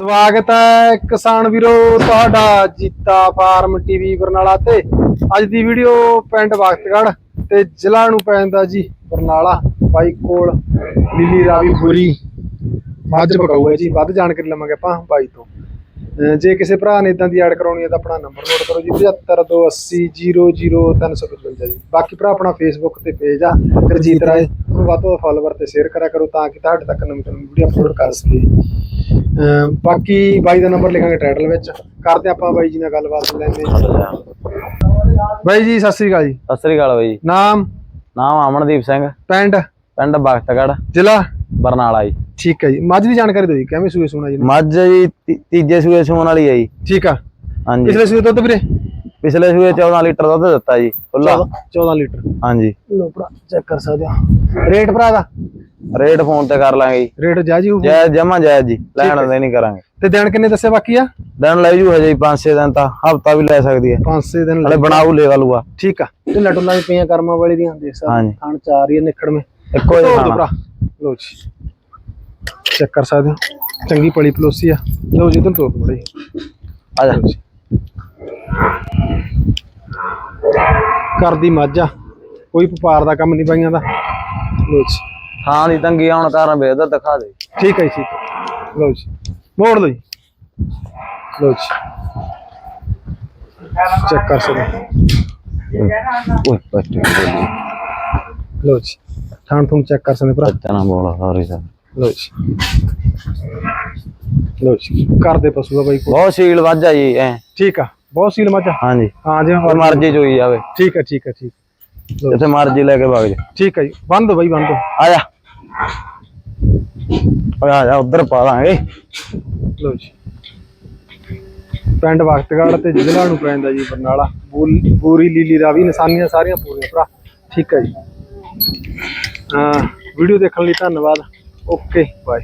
ਸਵਾਗਤ ਹੈ ਕਿਸਾਨ ਵੀਰੋ, ਤੁਹਾਡਾ ਜੀਤਾ ਫਾਰਮ ਟੀਵੀ ਬਰਨਾਲਾ ਤੇ। ਅੱਜ ਦੀ ਵੀਡੀਓ ਪਿੰਡ ਵਕਤਗੜ ਤੇ ਜ਼ਿਲ੍ਹਾ ਨੂੰ ਪੈਂਦਾ ਜੀ ਬਰਨਾਲਾ। ਬਾਈ ਕੋਲ ਲੀਲੀ ਰਾਵੀ ਪੂਰੀ ਮੱਝ ਪਕਾਊ ਹੈ ਜੀ, ਵੱਧ ਜਾਣਕਾਰੀ ਲਵਾਂਗੇ ਆਪਾਂ ਬਾਈ ਤੋਂ। ਜੇ ਕਿਸੇ ਭਰਾ ਨੇ ਇਦਾਂ ਦੀ ਐਡ ਕਰਾਉਣੀ ਹੈ ਤਾਂ ਆਪਣਾ ਨੰਬਰ ਨੋਟ ਕਰੋ ਜੀ 7528000355 ਜੀ। ਬਾਕੀ ਭਰਾ ਆਪਣਾ ਫੇਸਬੁੱਕ ਤੇ ਪੇਜ ਆ ਰਜੀਤ ਰਾਏ ਉਹਨੂੰ ਵੱਧ ਤੋਂ ਵੱਧ ਫਾਲੋਵਰ ਤੇ ਸ਼ੇਅਰ ਕਰਿਆ ਕਰੋ ਤਾਂ ਕਿ ਤੁਹਾਡੇ ਤੱਕ ਨਵੀਂ ਨਵੀਂ ਵੀਡੀਓ ਅਪਲੋਡ ਕਰ ਸਕੀਏ। ਬਾਕੀ ਬਾਈ ਦਾ ਨੰਬਰ ਲਿਖਾਂਗੇ ਟਾਈਟਲ ਵਿੱਚ। ਕਰਦੇ ਆਪਾਂ ਬਾਈ ਜੀ ਨਾਲ ਗੱਲਬਾਤ ਲੈਂਦੇ ਬਾਈ ਜੀ ਸਤਿ ਸ੍ਰੀ ਅਕਾਲ ਜੀ। ਸਤਿ ਸ੍ਰੀ ਅਕਾਲ ਬਾਈ ਨਾਮ? ਨਾਮ ਅਮਨਦੀਪ ਸਿੰਘ। ਪਿੰਡ? ਪਿੰਡ ਬਖਤਗੜ ਜ਼ਿਲ੍ਹਾ? ਬਰਨਾਲਾ ਜੀ। ਠੀਕ ਹੈ ਜੀ। ਮੱਝ ਦੀ ਜਾਣਕਾਰੀ ਦਿਓ ਜੀ ਕਿਵੇਂ ਸੂਏ ਸੋਣਾ ਜੀ ਨੇ? ਮੱਝ ਜੀ ਤੀ- ਤੀਜੇ ਸੂਏ ਸੂਣ ਵਾਲੀ ਹੈ ਜੀ। ਠੀਕ ਆ। ਹਾਂਜੀ। ਪਿਛਲੇ ਸੂਏ ਦੁੱਧ ਵੀਰੇ? ਪਿਛਲੇ ਸੂਏ 14 ਲੀਟਰ ਦੁੱਧ ਦਿੱਤਾ ਜੀ ਖੁੱਲਾ 14 ਲੀਟਰ। ਹਾਂਜੀ। ਲੋ ਭਰਾ ਚੈੱਕ ਕਰ ਸਕਦੇ ਹੋ। ਰੇਟ ਭਰਾ ਦਾ? ਰੇਟ ਫੋਨ ਤੇ ਕਰ ਲਾਂਗੇ ਜੀ। ਰੇਟ ਹੋਊ। ਜੈ ਜਮਾ ਜੈ ਜੀ ਲੈਣ ਦੇ ਨਹੀਂ ਕਰਾਂਗੇ। ਤੇ ਦਿਨ ਕਿੰਨੇ ਦੱਸੇ ਬਾਕੀ ਆ? ਦਿਨ ਲੈ ਜੂ ਹਜੇ 5-6 ਦਿਨ ਤਾਂ ਹਫਤਾ ਵੀ ਲੈ ਸਕਦੀ ਹੈ। 5-6 ਦਿਨ ਹਲੇ ਬਣਾਉ ਲੈ ਲੂਆ। ਠੀਕ ਆ। ਤੇ ਲੱਡੂਲਾਂ ਵੀ ਪਈਆਂ ਕਰਮਾਂ ਵਾਲੀ ਦੀਆਂ ਦੇਖ ਸਕਦੇ ਹਾਂਜੀ। ਥਣ ਚਾਰ ਹੀ ਆ ਨਿਕੜ ਮੇ ਇੱਕੋ ਖਾਣਾ। ਭਰਾ। ਲੋ ਜੀ। ਚੈੱਕ ਕਰ ਸਕਦੇ ਹੋ। ਚੰਗੀ ਪਲੀ ਪਲੋਸੀ ਆ। ਲੋ ਜੀ ਤੁਹਾਨੂੰ ਤੋੜ ਬੜੀ ਆ ਜਾ। ਕਰਦੀ ਮੱਝ ਆ। ਕੋਈ ਵਪਾਰ ਦਾ ਕੰਮ ਨਹੀਂ ਬਾਈਆਂ ਦਾ। ਲੋ ਜੀ। ਥਾਂ ਦੀ ਤੰਗੀ ਆਉਣ ਕਾਰਨ ਵੇਚਦਾ ਦਿਖਾ ਦੇ। ਠੀਕ ਹੈ ਜੀ ਠੀਕ ਹੈ ਲਓ ਜੀ। ਮੋੜ ਲਓ ਜੀ। ਲਓ ਜੀ। ਚੈੱਕ ਕਰ ਸਕਦੇ ਹੋ। ਓਏ ਬੱਚੇ ਬੋਲੀ ਲਓ ਜੀ। ਥਾਣ ਥੂਣ ਚੈੱਕ ਕਰ ਸਕਦੇ ਭਰਾ। ਬੱਚਾ ਨਾ ਬੋਲਾ ਸੌਰੀ ਸਰ ਲਓ ਜੀ। ਲਓ ਜੀ ਘਰ ਦੇ ਪਸ਼ੂ ਆ ਬਾਈ ਕੋਲ। ਬਹੁਤ ਸੀਲ ਵਾਜਾ ਜੀ ਐ। ਠੀਕ ਆ ਬਹੁਤ ਸੀਲ ਮੱਝ ਆ? ਹਾਂਜੀ। ਹਾਂ ਜਿਵੇਂ ਮਰਜ਼ੀ ਮਰਜ਼ੀ ਚੋਈ ਜਾਵੇ। ਠੀਕ ਹੈ ਠੀਕ ਹੈ ਠੀਕ ਲਓ ਜੀ। ਜਿੱਥੇ ਮਰਜ਼ੀ ਲੈ ਕੇ ਵਗ ਜਾ। ਠੀਕ ਹੈ ਜੀ ਬੰਦ ਬਾਈ ਬੰਦ। ਆ ਜਾ। ਓਏ ਆ ਜਾ ਉਧਰ ਪਾ ਦਾਂਗੇ। ਲਓ ਜੀ। ਪਿੰਡ ਵਕਤਗੜ ਤੇ ਜ਼ਿਲ੍ਹਾ ਨੂੰ ਪੈਂਦਾ ਜੀ ਬਰਨਾਲਾ। ਬੂਲ- ਬੂਰੀ ਲੀਲੀ ਰਾਵੀ ਨਿਸ਼ਾਨੀਆਂ ਸਾਰੀਆਂ ਪੂਰੀਆਂ ਭਰਾ। ਠੀਕ ਹੈ ਜੀ। ਹਾਂ ਵੀਡੀਓ ਦੇਖਣ ਲਈ ਧੰਨਵਾਦ। Okay bye